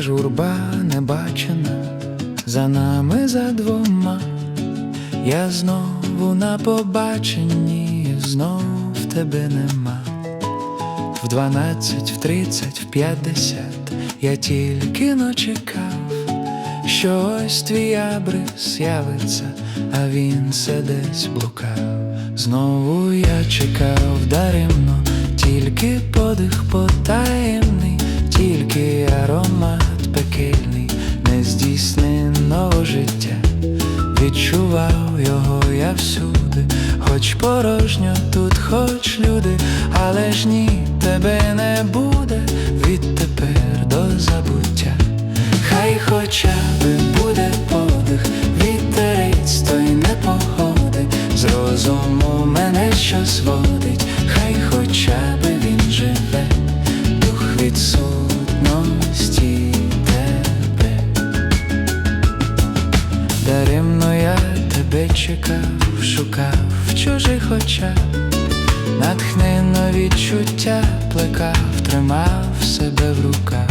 журба небачена, за нами за двома, я знову на побаченні, знов тебе нема. В дванадцять, в тридцять, в п'ятдесят я тільки но чекав, що ось твій абрис явиться, а він се десь блукав. Знову я чекав даремно, тільки подих потаємний, тільки аромат. Відчував його я всюди, хоч порожньо тут, хоч люди, але ж ні, тебе не буде відтепер до забуття. Хай хоча би буде подих, чекав, шукав в чужих очах, натхненно відчуття плекав, тримав себе в руках,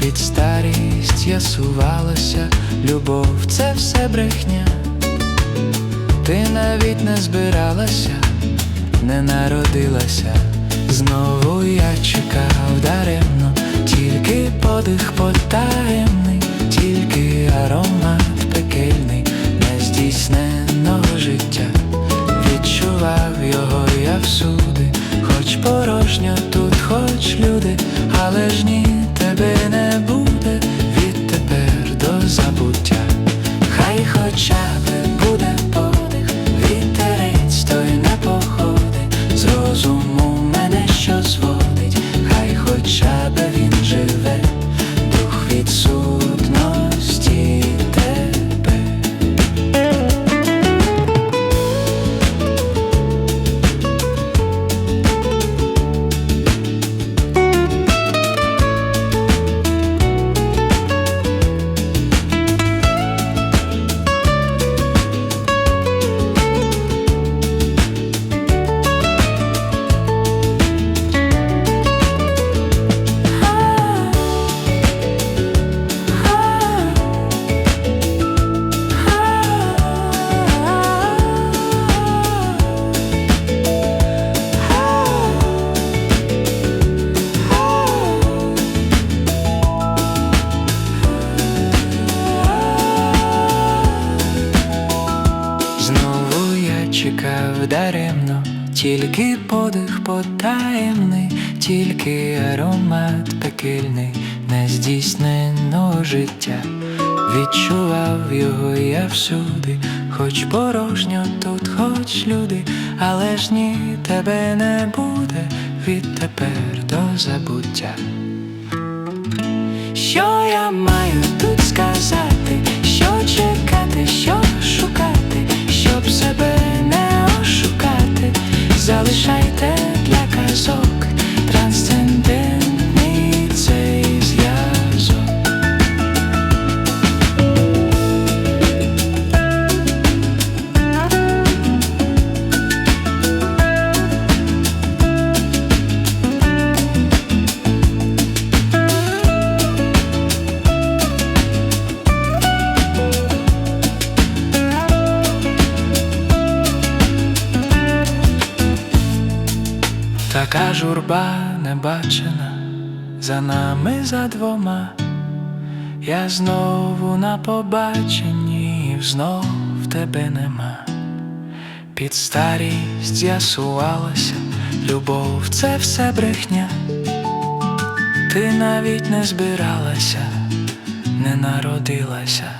під старість ясувалося, любов це все брехня, ти навіть не збиралася, не народилася, знову я чекав даремно, тільки подих потаємний, даремно, тільки подих потаємний, тільки аромат пекельний, нездійсненого життя. Відчував його я всюди, хоч порожньо тут, хоч люди, але ж ні, тебе не буде відтепер до забуття. Що я маю тут Залишайте Така журба небачена за нами за двома. Я знову на побаченні, знов тебе нема. Під старість з'ясувалося, любов це все брехня. Ти навіть не збиралася, не народилася.